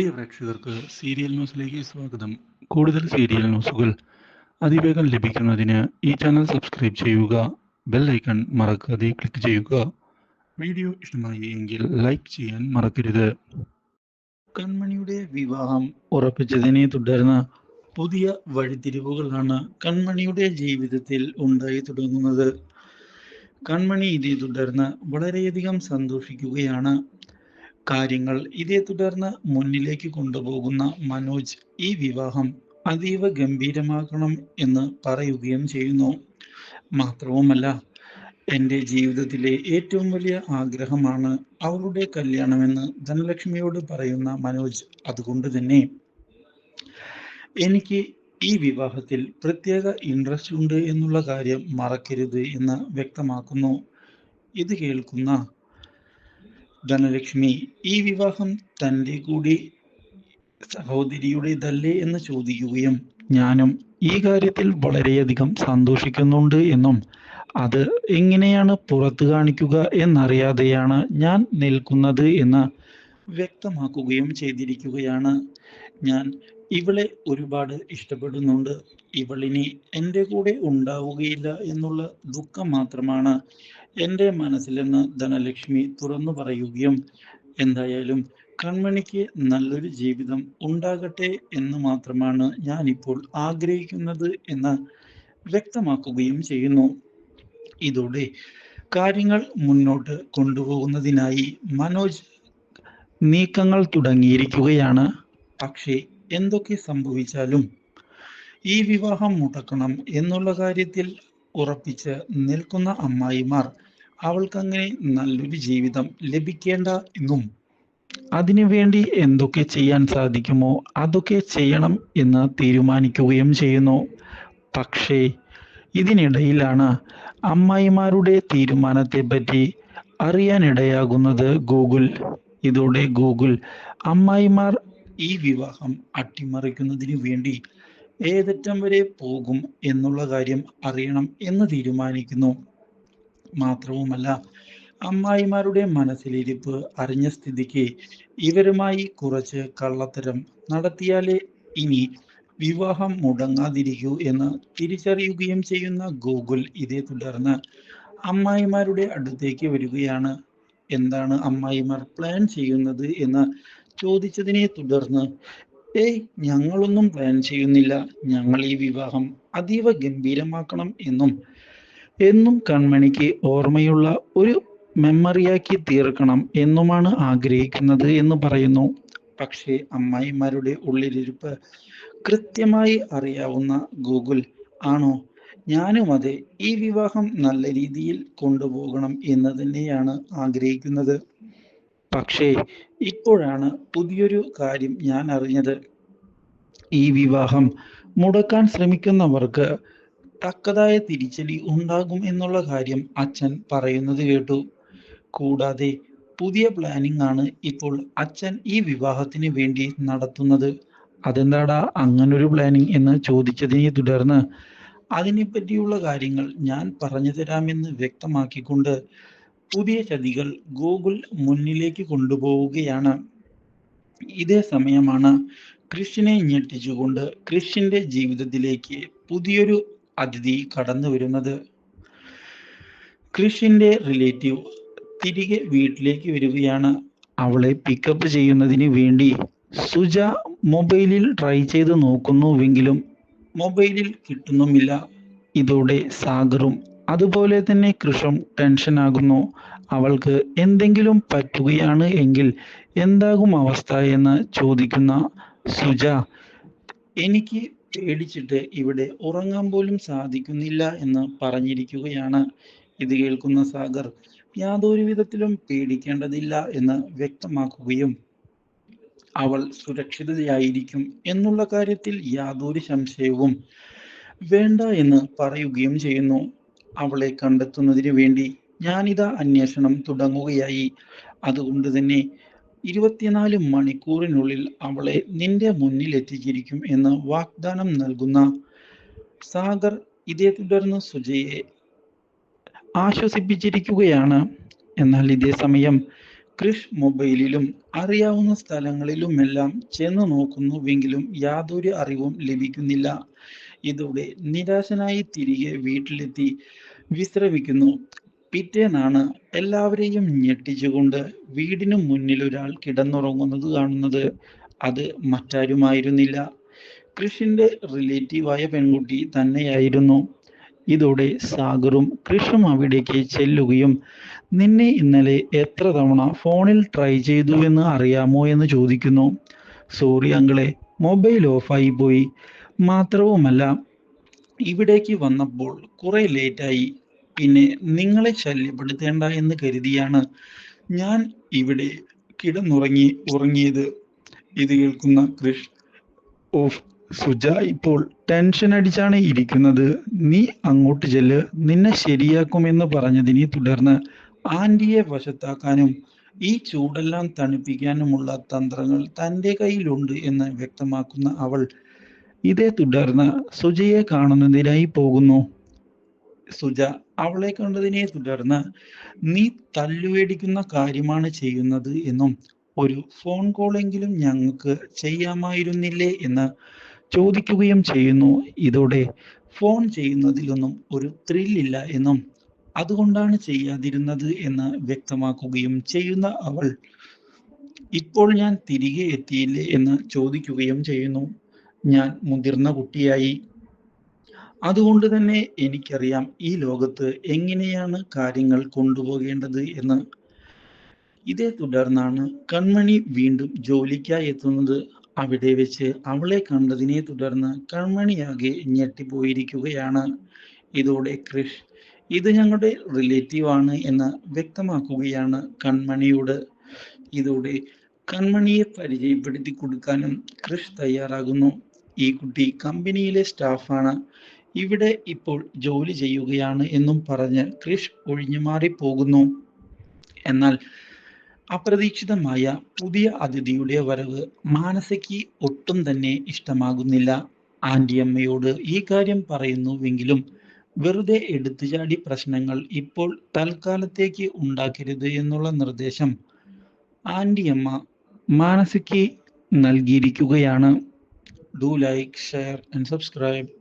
പ്രിയ പ്രേക്ഷകർക്ക് സീരിയൽ ന്യൂസിലേക്ക് സ്വാഗതം. കൂടുതൽ സീരിയൽ ന്യൂസുകൾ അതിവേഗം ലഭിക്കുന്നതിന് ഈ ചാനൽ സബ്സ്ക്രൈബ് ചെയ്യുക ബെൽ ഐക്കൺ മറക്കാതെ ക്ലിക്ക് ചെയ്യുക. വീഡിയോ ഇഷ്ടമായി എങ്കിൽ ലൈക്ക് ചെയ്യാൻ മറക്കരുത്. കൺമണിയുടെ വിവാഹം ഉറപ്പിച്ചതിനെ തുടർന്ന് പുതിയ വഴിത്തിരിവുകളാണ് കൺമണിയുടെ ജീവിതത്തിൽ ഉണ്ടായി തുടങ്ങുന്നത്. കൺമണി ഇതേ തുടർന്ന് വളരെയധികം സന്തോഷിക്കുകയാണ്. കാര്യങ്ങൾ ഇതേ തുടർന്ന് മുന്നിലേക്ക് കൊണ്ടുപോകുന്ന മനോജ് ഈ വിവാഹം അതീവ ഗംഭീരമാക്കണം എന്ന് പറയുകയും ചെയ്യുന്നു. മാത്രവുമല്ല എന്റെ ജീവിതത്തിലെ ഏറ്റവും വലിയ ആഗ്രഹമാണ് അവളുടെ കല്യാണമെന്ന് ധനലക്ഷ്മിയോട് പറയുന്ന മനോജ് അതുകൊണ്ട് തന്നെ. എനിക്ക് ഈ വിവാഹത്തിൽ പ്രത്യേക ഇൻട്രസ്റ്റ് ഉണ്ട് എന്നുള്ള കാര്യം മറക്കരുത് എന്ന് വ്യക്തമാക്കുന്നു. ഇത് കേൾക്കുന്ന ധനലക്ഷ്മി ഈ വിവാഹം തന്റെ കൂടി സഹോദരിയുടേതല്ലേ എന്ന് ചോദിക്കുകയും ഞാനും ഈ കാര്യത്തിൽ വളരെയധികം സന്തോഷിക്കുന്നുണ്ട് എന്നും അത് എങ്ങനെയാണ് പുറത്തു കാണിക്കുക എന്നറിയാതെയാണ് ഞാൻ നിൽക്കുന്നത് എന്ന് വ്യക്തമാക്കുകയും ചെയ്തിരിക്കുകയാണ്. ഞാൻ ഇവളെ ഒരുപാട് ഇഷ്ടപ്പെടുന്നുണ്ട്. ഇവളിനി എന്റെ കൂടെ ഉണ്ടാവുകയില്ല എന്നുള്ള ദുഃഖം മാത്രമാണ് എന്റെ മനസ്സിലെന്ന് ധനലക്ഷ്മി തുറന്നു പറയുകയും എന്തായാലും കൺമണിക്ക് നല്ലൊരു ജീവിതം ഉണ്ടാകട്ടെ എന്ന് മാത്രമാണ് ഞാനിപ്പോൾ ആഗ്രഹിക്കുന്നത് എന്ന് വ്യക്തമാക്കുകയും ചെയ്യുന്നു. ഇതോടെ കാര്യങ്ങൾ മുന്നോട്ട് കൊണ്ടുപോകുന്നതിനായി മനോജ് നീക്കങ്ങൾ തുടങ്ങിയിരിക്കുകയാണ്. പക്ഷേ എന്തൊക്കെ സംഭവിച്ചാലും ഈ വിവാഹം മുടക്കണം എന്നുള്ള കാര്യത്തിൽ ഉറപ്പിച്ച് നിൽക്കുന്ന അമ്മായിമാർ അവൾക്കങ്ങനെ നല്ലൊരു ജീവിതം ലഭിക്കേണ്ട എന്നും അതിനുവേണ്ടി എന്തൊക്കെ ചെയ്യാൻ സാധിക്കുമോ അതൊക്കെ ചെയ്യണം എന്ന് തീരുമാനിക്കുകയും ചെയ്യുന്നു. പക്ഷേ ഇതിനിടയിലാണ് അമ്മായിമാരുടെ തീരുമാനത്തെ പറ്റി അറിയാനിടയാകുന്നത് ഗൂഗിൾ. ഇതോടെ ഗൂഗിൾ അമ്മായിമാർ ഈ വിവാഹം അട്ടിമറിക്കുന്നതിന് വേണ്ടി ഏതറ്റം വരെ പോകും എന്നുള്ള കാര്യം അറിയണം എന്ന് തീരുമാനിക്കുന്നു. മാത്രവുമല്ല അമ്മായിമാരുടെ മനസ്സിലിരിപ്പ് അറിഞ്ഞ സ്ഥിതിക്ക് ഇവരുമായി കുറച്ച് കള്ളത്തരം നടത്തിയാലേ ഇനി വിവാഹം മുടങ്ങാതിരിക്കൂ എന്ന് തിരിച്ചറിയുകയും ചെയ്യുന്ന ഗൂഗിൾ ഇതേ തുടർന്ന് അമ്മായിമാരുടെ അടുത്തേക്ക് വരികയാണ്. എന്താണ് അമ്മായിമാർ പ്ലാൻ ചെയ്യുന്നത് എന്ന് ചോദിച്ചതിനെ തുടർന്ന് ഏയ് ഞങ്ങളൊന്നും പ്ലാൻ ചെയ്യുന്നില്ല. ഞങ്ങൾ ഈ വിവാഹം അതീവ ഗംഭീരമാക്കണം എന്നും എന്നും കൺമണിക്ക് ഓർമ്മയുള്ള ഒരു മെമ്മറിയാക്കി തീർക്കണം എന്നുമാണ് ആഗ്രഹിക്കുന്നത് എന്ന് പറയുന്നു. പക്ഷേ അമ്മായിമാരുടെ ഉള്ളിലിരിപ്പ് കൃത്യമായി അറിയാവുന്ന ഗൂഗിൾ ആണോ? ഞാനും അതെ ഈ വിവാഹം നല്ല രീതിയിൽ കൊണ്ടുപോകണം എന്ന് തന്നെയാണ് ആഗ്രഹിക്കുന്നത്. പക്ഷേ ഇപ്പോഴാണ് പുതിയൊരു കാര്യം ഞാൻ അറിഞ്ഞത്. ഈ വിവാഹം മുടക്കാൻ ശ്രമിക്കുന്നവർക്ക് തക്കതായ തിരിച്ചടി ഉണ്ടാകും എന്നുള്ള കാര്യം അച്ഛൻ പറയുന്നത് കേട്ടു. കൂടാതെ പുതിയ പ്ലാനിംഗ് ആണ് ഇപ്പോൾ അച്ഛൻ ഈ വിവാഹത്തിന് വേണ്ടി നടത്തുന്നത്. അതെന്താടാ അങ്ങനൊരു പ്ലാനിങ് എന്ന് ചോദിച്ചതിനെ തുടർന്ന് അതിനെപ്പറ്റിയുള്ള കാര്യങ്ങൾ ഞാൻ പറഞ്ഞു തരാമെന്ന് വ്യക്തമാക്കിക്കൊണ്ട് പുതിയ ചതികൾ ഗൂഗിൾ മുന്നിലേക്ക് കൊണ്ടുപോവുകയാണ്. ഇതേ സമയമാണ് ക്രിഷിനെ ഞെട്ടിച്ചുകൊണ്ട് ക്രിഷിന്റെ ജീവിതത്തിലേക്ക് പുതിയൊരു അതിഥി കടന്നു വരുന്നത്. ക്രിഷിന്റെ റിലേറ്റീവ് തിരികെ വീട്ടിലേക്ക് വരികയാണ്. അവളെ പിക്കപ്പ് ചെയ്യുന്നതിന് വേണ്ടി സുജ മൊബൈലിൽ ട്രൈ ചെയ്ത് നോക്കുന്നുവെങ്കിലും മൊബൈലിൽ കിട്ടുന്നുമില്ല. ഇതോടെ സാഗറും അതുപോലെ തന്നെ കൃഷും ടെൻഷനാകുന്നു അവൾക്ക് എന്തെങ്കിലും പറ്റുകയാണ് എങ്കിൽ എന്താകും അവസ്ഥ എന്ന് ചോദിക്കുന്ന സുജ എനിക്ക് പേടിച്ചിട്ട് ഇവിടെ ഉറങ്ങാൻ പോലും സാധിക്കുന്നില്ല എന്ന് പറഞ്ഞിരിക്കുകയാണ്. ഇത് കേൾക്കുന്ന സാഗർ യാതൊരു വിധത്തിലും പേടിക്കേണ്ടതില്ല എന്ന് വ്യക്തമാക്കുകയും അവൾ സുരക്ഷിതയായിരിക്കും എന്നുള്ള കാര്യത്തിൽ യാതൊരു സംശയവും വേണ്ട എന്ന് പറയുകയും ചെയ്യുന്നു. അവളെ കണ്ടെത്തുന്നതിന് വേണ്ടി ഞാനിതാ അന്വേഷണം തുടങ്ങുകയായി. അതുകൊണ്ട് തന്നെ ഇരുപത്തിനാല് മണിക്കൂറിനുള്ളിൽ അവളെ നിന്റെ മുന്നിൽ എത്തിച്ചിരിക്കും എന്ന് വാഗ്ദാനം നൽകുന്ന സാഗർ ഇതേ തുടർന്ന് സുജയെ ആശ്വസിപ്പിച്ചിരിക്കുകയാണ്. എന്നാൽ ഇതേ സമയം ക്രിഷ് മൊബൈലിലും അറിയാവുന്ന സ്ഥലങ്ങളിലുമെല്ലാം ചെന്ന് നോക്കുന്നുവെങ്കിലും യാതൊരു അറിവും ലഭിക്കുന്നില്ല. ഇതോടെ നിരാശനായി തിരികെ വീട്ടിലെത്തി വിശ്രമിക്കുന്നു. പിറ്റേന്നാണ് എല്ലാവരെയും ഞെട്ടിച്ചുകൊണ്ട് വീടിനു മുന്നിൽ ഒരാൾ കിടന്നുറങ്ങുന്നത് കാണുന്നത്. അത് മറ്റാരുമായിരുന്നില്ല. കൃഷിന്റെ റിലേറ്റീവായ പെൺകുട്ടി തന്നെയായിരുന്നു. ഇതോടെ സാഗറും കൃഷും അവിടേക്ക് ചെല്ലുകയും നിന്നെ ഇന്നലെ എത്ര തവണ ഫോണിൽ ട്രൈ ചെയ്തു എന്ന് അറിയാമോ എന്ന് ചോദിക്കുന്നു. സോറി അങ്കിളെ മൊബൈൽ ഓഫായി പോയി. മാത്രവുമല്ല ഇവിടേക്ക് വന്നപ്പോൾ കുറെ ലേറ്റായി. പിന്നെ നിങ്ങളെ ശല്യപ്പെടുത്തേണ്ട എന്ന് കരുതിയാണ് ഞാൻ ഇവിടെ കിടന്നുറങ്ങി ഉറങ്ങിയത്. ഇത് കേൾക്കുന്ന കൃഷ് ഓഫ് സുജ ഇപ്പോൾ ടെൻഷൻ അടിച്ചാണ് ഇരിക്കുന്നത്. നീ അങ്ങോട്ട് ചെല്ല്. നിന്നെ ശരിയാക്കുമെന്ന് പറഞ്ഞതിനെ തുടർന്ന് ആന്റിയെ വശത്താക്കാനും ഈ ചൂടെല്ലാം തണുപ്പിക്കാനുമുള്ള തന്ത്രങ്ങൾ തന്റെ കയ്യിലുണ്ട് എന്ന് വ്യക്തമാക്കുന്ന അവൾ ഇതേ തുടർന്ന് സുജയെ കാണുന്നതിനായി പോകുന്നു. സുജ അവളെ കണ്ടതിനെ തുടർന്ന് നീ തല്ലുവേടിക്കുന്ന കാര്യമാണ് ചെയ്യുന്നത് എന്നും ഒരു ഫോൺ കോളെങ്കിലും ഞങ്ങൾക്ക് ചെയ്യാമായിരുന്നില്ലേ എന്ന് ചോദിക്കുകയും ചെയ്യുന്നു. ഇതോടെ ഫോൺ ചെയ്യുന്നതിലൊന്നും ഒരു ത്രില്ലില്ല എന്നും അതുകൊണ്ടാണ് ചെയ്യാതിരുന്നത് എന്ന് വ്യക്തമാക്കുകയും ചെയ്യുന്ന അവൾ ഇപ്പോൾ ഞാൻ തിരികെ എത്തിയില്ലേ എന്ന് ചോദിക്കുകയും ചെയ്യുന്നു. ഞാൻ മുതിർന്ന കുട്ടിയായി. അതുകൊണ്ട് തന്നെ എനിക്കറിയാം ഈ ലോകത്ത് എങ്ങനെയാണ് കാര്യങ്ങൾ കൊണ്ടുപോകേണ്ടത് എന്ന്. ഇതേ തുടർന്നാണ് കൺമണി വീണ്ടും ജോലിക്കായി എത്തുന്നത്. അവിടെ വെച്ച് അവളെ കണ്ടതിനെ തുടർന്ന് കൺമണിയാകെ ഞെട്ടിപ്പോയിരിക്കുകയാണ്. ഇതോടെ കൃഷ് ഇത് ഞങ്ങളുടെ റിലേറ്റീവ് ആണ് എന്ന് വ്യക്തമാക്കുകയാണ് കൺമണിയോട്. ഇതോടെ കൺമണിയെ പരിചയപ്പെടുത്തി കൊടുക്കാനും കൃഷ് തയ്യാറാകുന്നു. ഈ കുട്ടി കമ്പനിയിലെ സ്റ്റാഫാണ്. ഇവിടെ ഇപ്പോൾ ജോലി ചെയ്യുകയാണ് എന്നും പറഞ്ഞ് കൃഷ് ഒഴിഞ്ഞു മാറി പോകുന്നു എന്നാൽ അപ്രതീക്ഷിതമായ പുതിയ അതിഥിയുടെ വരവ് മാനസയ്ക്ക് ഒട്ടും തന്നെ ഇഷ്ടമാകുന്നില്ല. ആന്റിയമ്മയോട് ഈ കാര്യം പറയുന്നുവെങ്കിലും വെറുതെ എടുത്തുചാടി പ്രശ്നങ്ങൾ ഇപ്പോൾ തൽക്കാലത്തേക്ക് ഉണ്ടാക്കരുത് എന്നുള്ള നിർദ്ദേശം ആന്റിയമ്മ മാനസയ്ക്ക് നൽകിയിരിക്കുകയാണ്. Do like share and subscribe.